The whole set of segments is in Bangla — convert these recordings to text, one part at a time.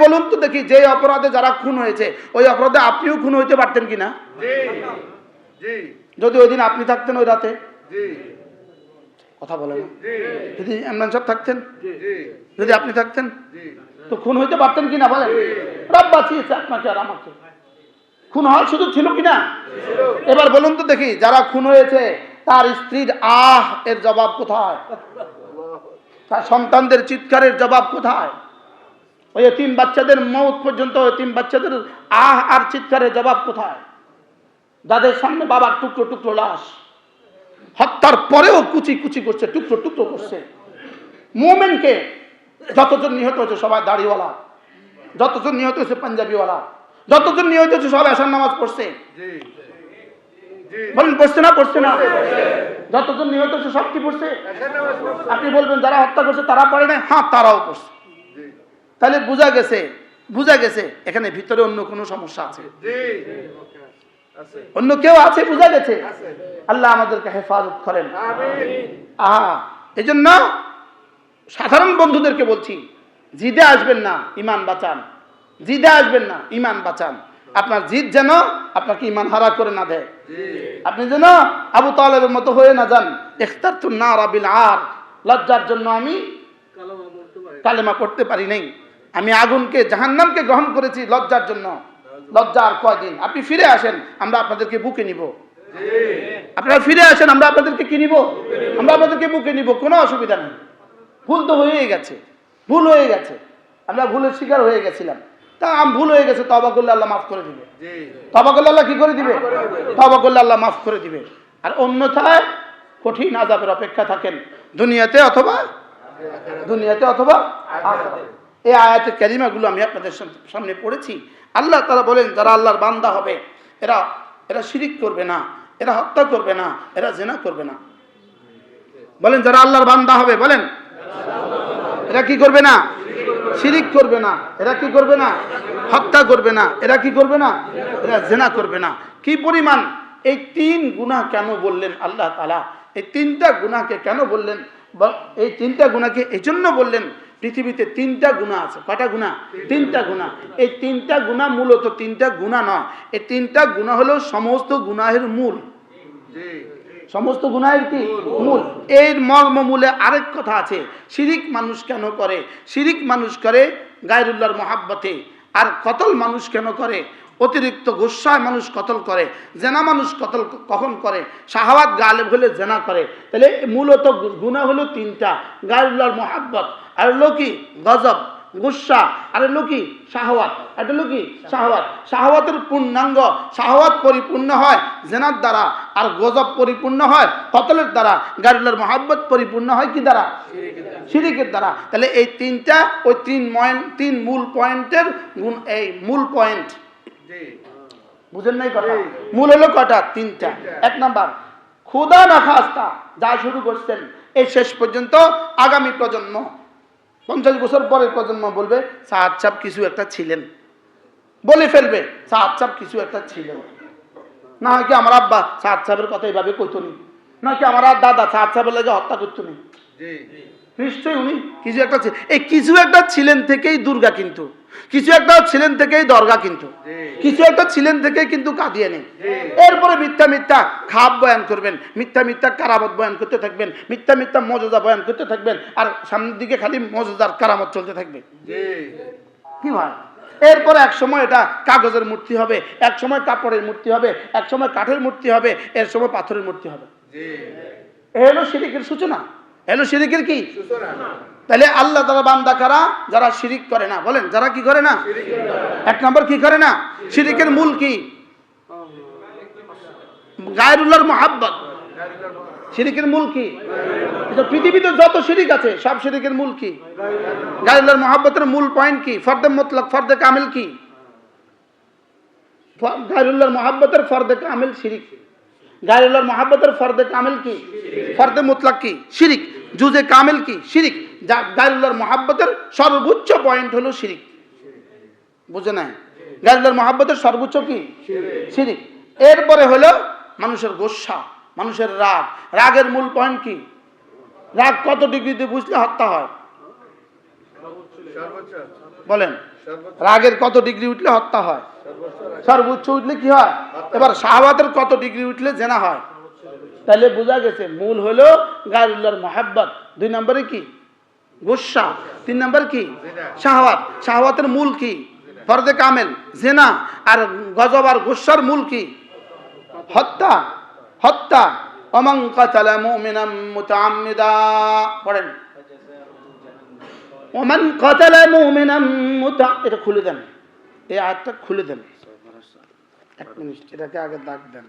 বলুন তো দেখি যে অপরাধে যারা খুন হয়েছে ওই অপরাধে আপনিও খুন হইতে পারতেন কিনা? যদি ওই দিন আপনি থাকতেন ওই রাতে? কথা বলে না যদি ইমরান সাহেব থাকতেন? যদি আপনি থাকতেন? তো খুন হইতে পারতেন কিনা বলেন? রব বাঁচিয়েছে আপনাকে আর আমাকে। খুন হওয়ার সুযোগ ছিল কিনা? এবার বলুন তো দেখি যারা খুন হয়েছে তার স্ত্রীর আহ এর জবাব কোথায়? তার সন্তানদের চিৎকারের জবাব কোথায়? ওই তিন বাচ্চাদের মৌত পর্যন্ত তিন বাচ্চাদের আহ আর চিৎকারের জবাব কোথায়? যাদের সামনে বাবার টুকরো টুকরো লাশ। হত্যার পরেও কুচি কুচি করছে টুকরো টুকরো করছে। মোমেনকে যতজন নিহত হয়েছে সবাই দাড়িওয়ালা। যতজন নিহত হয়েছে পাঞ্জাবিওয়ালা। যতজন নিহত হয়েছে সবাই এসার নামাজ পড়ছে। বলেন পড়ছে না পড়ছে না? যতজন নিহত হয়েছে সব কি পড়ছে। আপনি বলবেন যারা হত্যা করছে তারা পড়ে না হ্যাঁ তারাও পড়ছে। তাহলে বোঝা গেছে বোঝা গেছে এখানে ভিতরে অন্য কোনো সমস্যা আছে। অন্য কেউ আছে বোঝা গেছে? আল্লাহ আমাদেরকে হেফাজত করেন। আমিন। আহা এই জন্য সাধারণ বন্ধুদেরকে বলছি জিদে আসবেন না ইমান বাঁচান। জিদে আসবেন না ইমান বাঁচান। আপনার জিদ যেন আপনাকে ইমান হারা করে না দেয়। আপনি যেন আবু তালেবের মতো হয়ে না যান। ইখতার তু না রাবিল আর লজ্জার জন্য আমি কালেমা পড়তে পারি নাই। আমি আগুনকে, জাহান্নামকে গ্রহণ করেছি লজ্জার জন্য। লজ্জা আর কয়দিন? আপনি ফিরে আসেন, আমরা আপনাদেরকে বুকে নিব। আপনারা ফিরে আসেন, আমরা আপনাদেরকে কি নিব? আমরা আপনাদেরকে বুকে নিব, কোনো অসুবিধা নেই। ভুল তো হয়েই গেছে। ভুল হয়ে গেছে। আমরা ভুলের শিকার হয়ে গেছিলাম। তা আম ভুল হয়ে গেছে তবা করলে আল্লাহ মাফ করে দিবে। তবা করলে আল্লাহ কি করে দিবে? তবা করলে আল্লাহ মাফ করে দিবে। আর অন্যথায় কঠিন আজাবের অপেক্ষা থাকেন দুনিয়াতে অথবা দুনিয়াতে অথবা। এই আয়াতের ক্যারিমাগুলো আমি আপনাদের সাম- সামনে পড়েছি। আল্লাহ তারা বলেন, যারা আল্লাহর বান্দা হবে, এরা এরা শিরিক করবে না, এরা হত্যা করবে না, এরা জেনা করবে না। বলেন, যারা আল্লাহর বান্দা হবে, বলেন। এরা কি করবে না? শিরিক করবে না। এরা কি করবে না? হত্যা করবে না। এরা কি করবে না? এরা জেনা করবে না। কি পরিমাণ? এই তিন গুণা কেন বললেন আল্লাহ তালা এই তিনটা গুণাকে কেন বললেন? এই তিনটা গুণাকে এই জন্য বললেন পৃথিবীতে তিনটা গুণা আছে। কয়টা গুণা? তিনটা গুণা। এই তিনটা গুণা মূলত তিনটা গুণা নয়। এই তিনটা গুণা হলো সমস্ত গুনাহের মূল। সমস্ত গুনাহের কি? মূল। এর মর্ম মূলে আরেক কথা আছে। শিরিক মানুষ কেন করে? শিরিক মানুষ করে গায়রুল্লাহর মহাব্বতে। আর কতল মানুষ কেন করে? অতিরিক্ত গোসায় মানুষ কতল করে, জেনা মানুষ কতল কখন করে, শাহাওয়াত গালেব হলে জেনা করে। তাহলে মূলত গু- গুনাহ হলো তিনটা। গায়রুল্লাহর মহাব্বত, আর হলো কি? গজব গুসা আর হলো কি? শাহওয়াত এটা হলো কি? শাহওয়াত। শাহওয়াতের পূর্ণাঙ্গ, শাহওয়াত পরিপূর্ণ হয় জেনার দ্বারা, আর গজব পরিপূর্ণ হয় কতলের দ্বারা? গারুল্লার মহাব্বত পরিপূর্ণ হয় কি দ্বারা? শিরিকের দ্বারা। তাহলে এই তিনটা, ওই তিন পয়েন্ট তিন মূল পয়েন্টের গুণ, এই মূল পয়েন্ট বুঝেন নাই কথা? মূল হলো কটা তিনটা। এক নাম্বার খুদা না খাস্তা যা শুরু করছেন এই শেষ পর্যন্ত আগামী প্রজন্ম পঞ্চাশ বছর পরের প্রজন্ম বলবে সাহাদ সাহেব কিছু একটা ছিলেন। বলে ফেলবে সাহাদ সাহেব কিছু একটা ছিলেন। না হয় কি আমার আব্বা সাহাদ সাহেবের কথা এইভাবে কইতো নি? না কি আমার দাদা সাহাদ সাহেবের লাগে হত্যা করতো নি? নিশ্চয়ই উনি কিছু একটা এই কিছু একটা ছিলেন থেকেই দুর্গা কিন্তু। কিছু একটা ছিলেন থেকেই দরগা কিন্তু। কিছু একটা ছিলেন থেকেই কিন্তু কাঁদিয়ে নেই। এরপরে মিথ্যা মিথ্যা খাপ বয়ান করবেন মিথ্যা মিথ্যা কারামত বয়ান করতে থাকবেন মিথ্যা মিথ্যা মজুদা বয়ান করতে থাকবেন আর সামনের দিকে খালি মজুদার কারামত চলতে থাকবে। কি হয় এরপরে এক সময় এটা কাগজের মূর্তি হবে এক সময় কাপড়ের মূর্তি হবে এক সময় কাঠের মূর্তি হবে এর সময় পাথরের মূর্তি হবে। এ হলো শিরিকের সূচনা। এলো শিরিকের কি? তাহলে আল্লাহ তারা বান্দা কারা? যারা শিরিক করে না। বলেন যারা কি করে না? এক নম্বর কি করে না? শিরিকের মূল কি? গায়রুল্লাহর মোহাব্বত। শিরিকের মূল কি? পৃথিবীতে যত শিরিক আছে সব শিরিকের মূল কি? গায়রুল্লাহর মোহাব্বতের মূল পয়েন্ট কি? ফর্দে মতলক ফর্দে কামিল কি? ফ- গায়রুল্লাহর মোহাব্বতের ফর্দে কামিল শিরিক। গায়রুল্লাহর মোহাব্বতের ফর্দে কামিল কি? ফর্দে মুতলাক কি? শিরিক। জুজে কামেল কি? শিরিক। যা- গায়রুল্লাহর মোহাব্বতের সর্বোচ্চ পয়েন্ট হলো শিরিক। বুঝে নাই? গায়রুল্লাহর মোহাব্বতের সর্বোচ্চ কি? শিরিক। এরপরে হলো মানুষের গোসা মানুষের রাগ। রাগের মূল পয়েন্ট কি? রাগ কত ডিগ্রিতে বুঝলে হত্যা হয়? বলেন। রাগের কত ডিগ্রি উঠলে হত্যা হয়? সর্বোচ্চ সর্বোচ্চ উঠলে কি হয়? এবার শাহবাতের কত ডিগ্রি উঠলে জেনা হয়? তাহলে বোঝা গেছে মূল হলো গারুল্লাহর মহাব্বত। দুই নম্বরে কি? গুসা। তিন নম্বর কি? শাহওয়াত। শাহওয়াতের মূল কি? ফরদে কামেল জেনা। আর গজব আর গুসার মূল কি? হত্যা। হত্যা। অমং কাতালা মুমিনাম মুতাআম্মিদা। পড়েন। ওমান কাতালা মুমিনাম মুতা এটা খুলে দেন। এই আয়াতটা খুলে দেন। এক মিনিট এটাকে আগে দাগ দেন।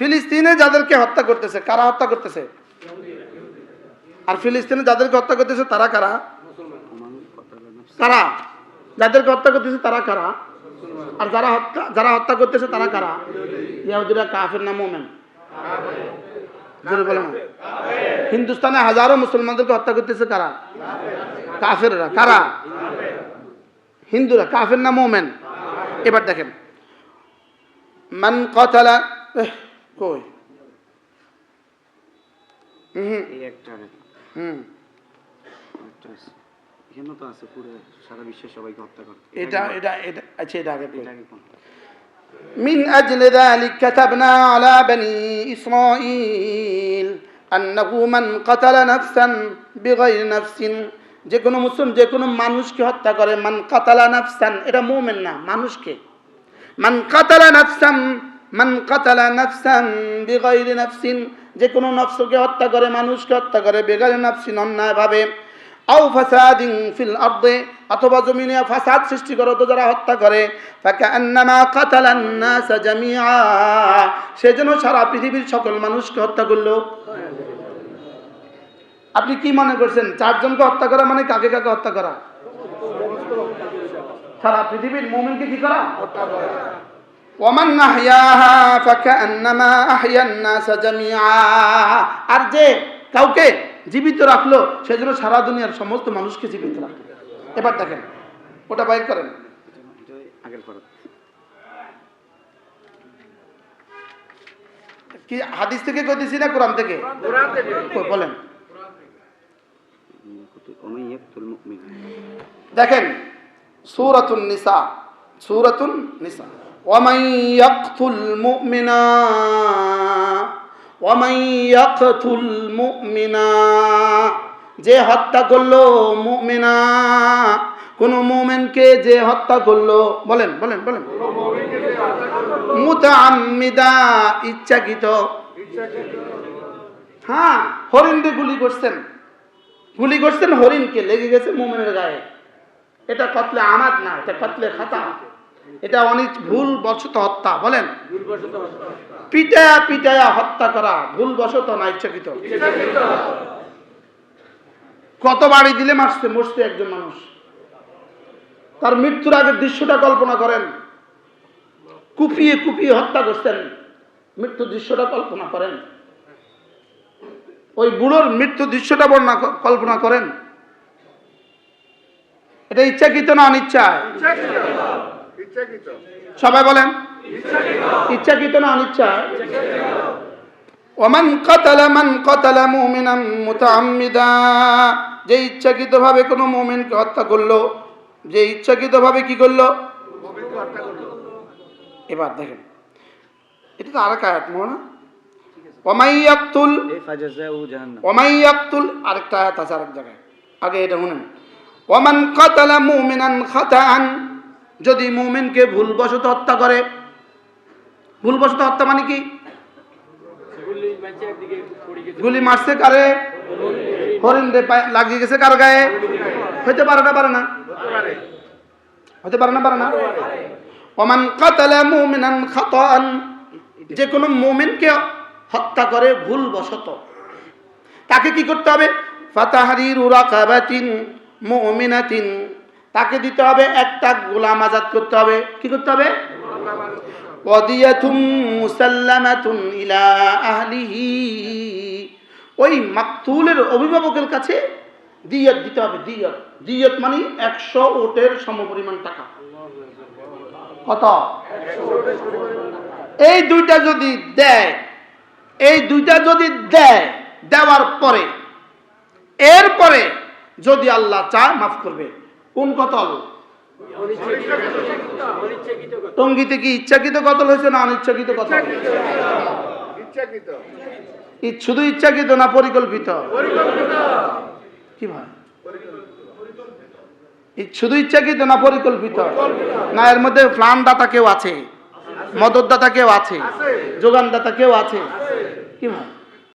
ফিলিস্তিনে যাদেরকে হত্যা করতেছে, কারা হত্যা করতেছে? আর ফিলিস্তিনে যাদেরকে হত্যা করতেছে, তারা কারা? কারা? যাদেরকে হত্যা করতেছে, তারা কারা? আর যারা হত্যা যারা হত্যা করতেছে, তারা কারা? ইয়াহুদিরা কাফের না মোমেন? বলে হিন্দুস্তানে হাজারো মুসলমানদেরকে হত্যা করতেছে কারা? কাফেররা। কারা? হিন্দুরা। কাফের না মোমেন? এবার দেখেন। মান কতালা কই হুম এই একটা আর একটা। হুম একটা আছে। এখানেও তো আছে পুরো সারা বিশ্বের সবাইকে হত্যা করে এটা এটা এটা আচ্ছা এটা আগে কই। এটাকে কোন من أجل ذلك كتبنا على بني إسرائيل أنه من قتل نفسا بغير نفس যে কোনো মুসলিম যে কোনো মানুষকে হত্যা করে মান কাতালা নাফসান এটা মুমিন না মানুষকে মান কাতালা নাফসান মান কাতালা নাফসান বিগাইরি নাফসিন, যে কোনো নফসকে হত্যা করে, মানুষকে হত্যা করে বেগারি নাফসিন অন্যায়ভাবে। আও ফাসাদিন ফিল আরদে, অথবা জমিনে ফাসাদ সৃষ্টি করে তো যারা হত্যা করে। ফাকান্নামা কাতালান নাস জামিআ সেজন্য সারা পৃথিবীর সকল মানুষকে হত্যা করল। আপনি কি মনে করছেন, চারজনকে হত্যা করা মানে কাকে কাকে হত্যা করা? সারা পৃথিবীর মুমিনকে কি করা? ওমান আহইয়াহা জামিআ। আর যে কাউকে জীবিত রাখল সেজন্য সারা দুনিয়ার সমস্ত মানুষকে জীবিত রাখল এবার দেখেন ওটা বাইর করেন। আগের পর। কি হাদিস থেকে কইতেছি না কোরআন থেকে? কোরআন থেকে। কই, বলেন। দেখেন সূরাতুন নিসা সূরাতুন নিসা। ওয়ামান ইয়াকতুল মুমিনা ওয়ামান ইয়াকতুল মুমিনা যে হত্যা করল মুমিনা, কোন মুমিনকে যে হত্যা করল, বলেন বলেন বলেন। মুতাআম্মিদা, ইচ্ছাকৃত। হ্যাঁ হরিণকে গুলি করছেন। গুলি করছেন হরিণকে, লেগে গেছে মোমেনের গায়ে। এটা কতলে আমাদ না, এটা কতলে খাতা? এটা অনেক ভুল বশত হত্যা বলেন। পিটায়া পিটায়া হত্যা করা ভুল বশত না ইচ্ছাকৃত। কত বাড়ি দিলে মারছে মরছে একজন মানুষ। তার মৃত্যুর আগের দৃশ্যটা কল্পনা করেন। কুপিয়ে কুপিয়ে হত্যা করছেন। মৃত্যুর দৃশ্যটা কল্পনা করেন। ওই বুড়োর মৃত্যু দৃশ্যটা বর্ণনা কল্পনা করেন। এটা ইচ্ছাকৃত না অনিচ্ছায়? সবাই বলেন। ইচ্ছাকৃত। না অনিচ্ছায় ওমান কাতালা মান কাতালা মুমিনাম মুতাআম্মিদা। যে ইচ্ছাকৃতভাবে কোনো মুমিনকে হত্যা করল যে ইচ্ছাকৃতভাবে কি করল? মুমিনকে হত্যা করল। এবার দেখেন। এটা তো আরেক আয়াত মনে না? ওমাই ইয়াকতুল এই ফাজাজাউ জাহান্নাম। ওমাই ইয়াকতুল আরেকটা আয়াত আছে আরেক জায়গায়। আগে এটা শুনেন। ওমান কাতালা মুমিনান খাতাআন যদি মুমিনকে ভুলবশত হত্যা করে, ভুলবশত হত্যা মানে কি? গুলি মারছে কারে? হরিণ লাগিয়ে গেছে কার গায়ে? হইতে পারে না পারে না। হতে পারে না পারে না। ওমান কাতালা মুমিনান খাতাআন যে কোনো মুমিনকে হত্যা করে ভুলবশত। তাকে কি করতে হবে? ফাতাহারিরু রাকাবাতিন মুমিনাতিন। তাকে দিতে হবে একটা গোলাম আজাদ করতে হবে। কি করতে হবে? ইলা আহলিহি। ওই মাকতুলের অভিভাবকের কাছে দিয়ত দিতে হবে, দিয়ত। দিয়ত মানে একশো ওটের সমপরিমাণ টাকা। কত? এই দুইটা যদি দেয়, এই দুইটা যদি দেয়, দেওয়ার পরে, এরপরে যদি আল্লাহ চায়, মাফ করবে। কোন কতল টঙ্গিতে কি ইচ্ছাকৃত কতল হয়েছে না অনিচ্ছাকৃত কতল শুধু ইচ্ছাকৃত না পরিকল্পিত? কি ভাই? শুধু ইচ্ছাকৃত না পরিকল্পিত? না এর মধ্যে দাতা কেউ আছে মদতদাতা কেউ আছে যোগানদাতা কেউ আছে। কি ভাই?